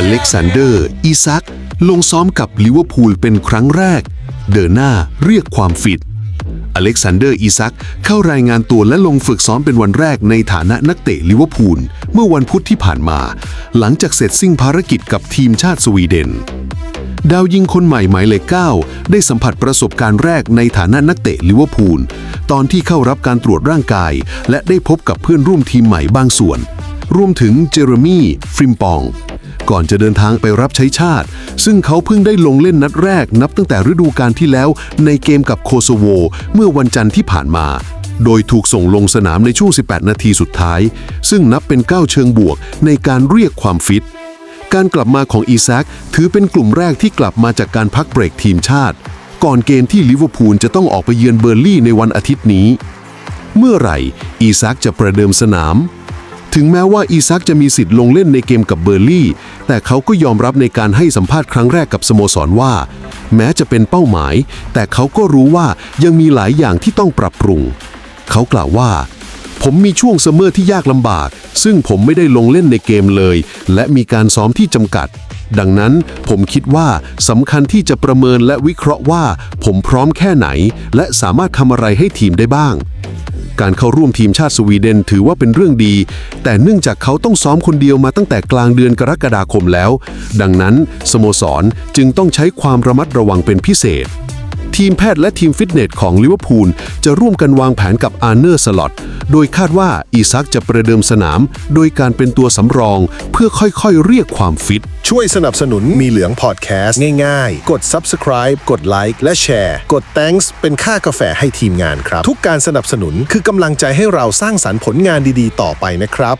อเล็กซานเดอร์ อีซัก ลงซ้อมกับลิเวอร์พูลเป็นครั้งแรก เดินหน้าเรียกความฟิต อเล็กซานเดอร์ อีซัก เข้ารายงานตัวและลงฝึกซ้อมเป็นวันแรกในฐานะนักเตะลิเวอร์พูล เมื่อวันพุธที่ผ่านมา หลังจากเสร็จสิ้นภารกิจกับทีมชาติสวีเดนดาวยิงคนใหม่หมายเลข9ได้สัมผัสประสบการณ์แรกในฐานะนักเตะลิเวอร์พูล ตอนที่เข้ารับการตรวจร่างกาย และได้พบกับเพื่อนร่วมทีมใหม่บางส่วน รวมถึงเจเรมี่ฟริมปอง ก่อนจะเดินทางไปรับใช้ชาติ ซึ่งเขาเพิ่งได้ลงเล่นนัดแรกนับตั้งแต่ฤดูกาลที่แล้วในเกมกับโคโซโว เมื่อวันจันทร์ที่ผ่านมา โดยถูกส่งลงสนามในช่วง 18 นาทีสุดท้าย ซึ่งนับเป็นก้าวเชิงบวกในการเรียกความฟิต การกลับมาของอีแซคถือเป็นกลุ่มแรกที่กลับมาจากการพักเบรกทีมชาติ ก่อนเกมที่ลิเวอร์พูลจะต้องออกไปเยือนเบอร์ลี่ในวันอาทิตย์นี้ เมื่อไหร่อีซักจะประเดิมสนาม ถึงแม้ว่าอีซักจะมีสิทธิ์ลงเล่นในเกมกับเบอร์ลี่ แต่เขาก็ยอมรับในการให้สัมภาษณ์ครั้งแรกกับสโมสรว่า แม้จะเป็นเป้าหมาย แต่เขาก็รู้ว่ายังมีหลายอย่างที่ต้องปรับปรุง เขากล่าวว่า ผมมีช่วงเสมอที่ยากลำบาก ซึ่งผมไม่ได้ลงเล่นในเกมเลย และมีการซ้อมที่จำกัด ดังนั้นผมคิดว่าสำคัญที่จะประเมินและวิเคราะห์ว่า ผมพร้อมแค่ไหน และสามารถทำอะไรให้ทีมได้บ้าง การเข้าร่วมทีมชาติสวีเดนถือว่าเป็นเรื่องดี แต่เนื่องจากเขาต้องซ้อมคนเดียวมาตั้งแต่กลางเดือนกรกฎาคมแล้ว ดังนั้นสโมสรจึงต้องใช้ความระมัดระวังเป็นพิเศษ ทีมแพทย์และทีมฟิตเนสของลิเวอร์พูลจะร่วมกันวางแผนกับอาร์เนอร์สล็อตโดยคาดว่าอีซักจะประเดิมสนาม โดยการเป็นตัวสำรอง เพื่อค่อยๆ เรียกความฟิต ช่วยสนับสนุนมีเหลืองพอดแคสต์ง่ายๆ กด subscribe กดไลค์และแชร์ กด thanks เป็นค่ากาแฟให้ทีมงานครับ ทุกการสนับสนุนคือกำลังใจให้เราสร้างสรรค์ผลงานดีๆ ต่อไปนะครับ